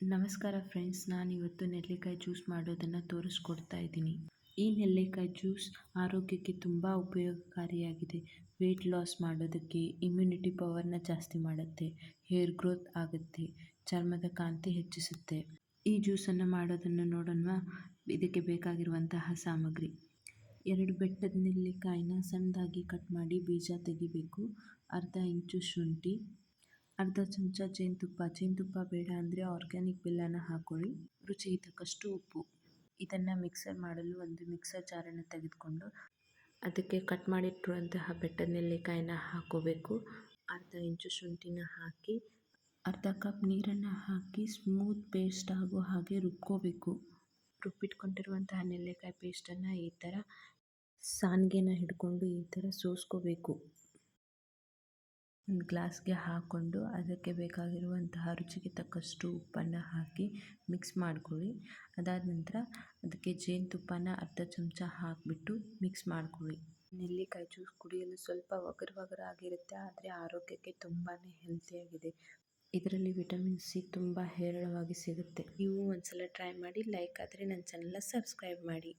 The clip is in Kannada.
ನಮಸ್ಕಾರ ಫ್ರೆಂಡ್ಸ್ ನಾನು ಇವತ್ತು ನೆಲ್ಲಿಕಾಯಿ ಜ್ಯೂಸ್ ಮಾಡೋದನ್ನು ತೋರಿಸ್ಕೊಡ್ತಾ ಇದ್ದೀನಿ. ಈ ನೆಲ್ಲಿಕಾಯಿ ಜ್ಯೂಸ್ ಆರೋಗ್ಯಕ್ಕೆ ತುಂಬ ಉಪಯೋಗಕಾರಿಯಾಗಿದೆ. ವೆಯ್ಟ್ ಲಾಸ್ ಮಾಡೋದಕ್ಕೆ ಇಮ್ಯುನಿಟಿ ಪವರ್ನ ಜಾಸ್ತಿ ಮಾಡುತ್ತೆ ಹೇರ್ ಗ್ರೋತ್ ಆಗುತ್ತೆ, ಚರ್ಮದ ಕಾಂತಿ ಹೆಚ್ಚಿಸುತ್ತೆ. ಈ ಜ್ಯೂಸನ್ನು ಮಾಡೋದನ್ನು ನೋಡೋಣ, ಇದಕ್ಕೆ ಬೇಕಾಗಿರುವಂತಹ ಸಾಮಗ್ರಿ. ಎರಡು ಬೆಟ್ಟದ ನೆಲ್ಲಿಕಾಯಿನ ಸಣ್ಣದಾಗಿ ಕಟ್ ಮಾಡಿ ಬೀಜ ತೆಗಿಬೇಕು, ಅರ್ಧ ಇಂಚು ಶುಂಠಿ ಅರ್ಧ ಚಮಚ ಜೇನುತುಪ್ಪ ಜೇನುತುಪ್ಪ ಬೇಡ ಅಂದರೆ ಆರ್ಗ್ಯಾನಿಕ್ ಬೆಲ್ಲನ ಹಾಕ್ಕೊಳ್ಳಿ ರುಚಿಗೆ ತಕ್ಕಷ್ಟು ಉಪ್ಪು. ಇದನ್ನು ಮಿಕ್ಸರ್ ಮಾಡಲು ಒಂದು ಮಿಕ್ಸರ್ ಜಾರನ್ನು ತೆಗೆದುಕೊಂಡು ಅದಕ್ಕೆ ಕಟ್ ಮಾಡಿಟ್ಟಿರುವಂತಹ ಬೆಟ್ಟದ ನೆಲ್ಲಿಕಾಯಿನ ಹಾಕೋಬೇಕು. ಅರ್ಧ ಇಂಚು ಶುಂಠಿನ ಹಾಕಿ, ಅರ್ಧ ಕಪ್ ನೀರನ್ನು ಹಾಕಿ ಸ್ಮೂತ್ ಪೇಸ್ಟ್ ಆಗೋ ಹಾಗೆ ರುಬ್ಕೋಬೇಕು. ರುಬ್ಬಿಟ್ಕೊಂಡಿರುವಂತಹ ನೆಲ್ಲಿಕಾಯಿ ಪೇಸ್ಟನ್ನು ಈ ಥರ ಸಾನ್ಗೆನ ಹಿಡ್ಕೊಂಡು ಈ ಥರ ಸೋಸ್ಕೋಬೇಕು. ಗ್ಲಾಸ್ಗೆ ಹಾಕ್ಕೊಂಡು ಅದಕ್ಕೆ ಬೇಕಾಗಿರುವಂತಹ ರುಚಿಗೆ ತಕ್ಕಷ್ಟು ಉಪ್ಪನ್ನು ಹಾಕಿ ಮಿಕ್ಸ್ ಮಾಡ್ಕೊಳ್ಳಿ. ಅದಾದ ನಂತರ ಅದಕ್ಕೆ ಜೇನುತುಪ್ಪನ ಅರ್ಧ ಚಮಚ ಹಾಕಿಬಿಟ್ಟು ಮಿಕ್ಸ್ ಮಾಡ್ಕೊಳ್ಳಿ. ನೆಲ್ಲಿಕಾಯಿ ಜ್ಯೂಸ್ ಕುಡಿಯಲು ಸ್ವಲ್ಪ ಒಗರು ಒಗರಾಗಿರುತ್ತೆ ಆದರೆ ಆರೋಗ್ಯಕ್ಕೆ ತುಂಬಾ ಹೆಲ್ತಿಯಾಗಿದೆ ಇದರಲ್ಲಿ ವಿಟಮಿನ್ ಸಿ ತುಂಬ ಹೇರಳವಾಗಿ ಸಿಗುತ್ತೆ. ನೀವು ಒಂದ್ಸಲ ಟ್ರೈ ಮಾಡಿ ಲೈಕ್ ಆದರೆ ನನ್ನ ಚಾನಲ್ನ ಸಬ್ಸ್ಕ್ರೈಬ್ ಮಾಡಿ.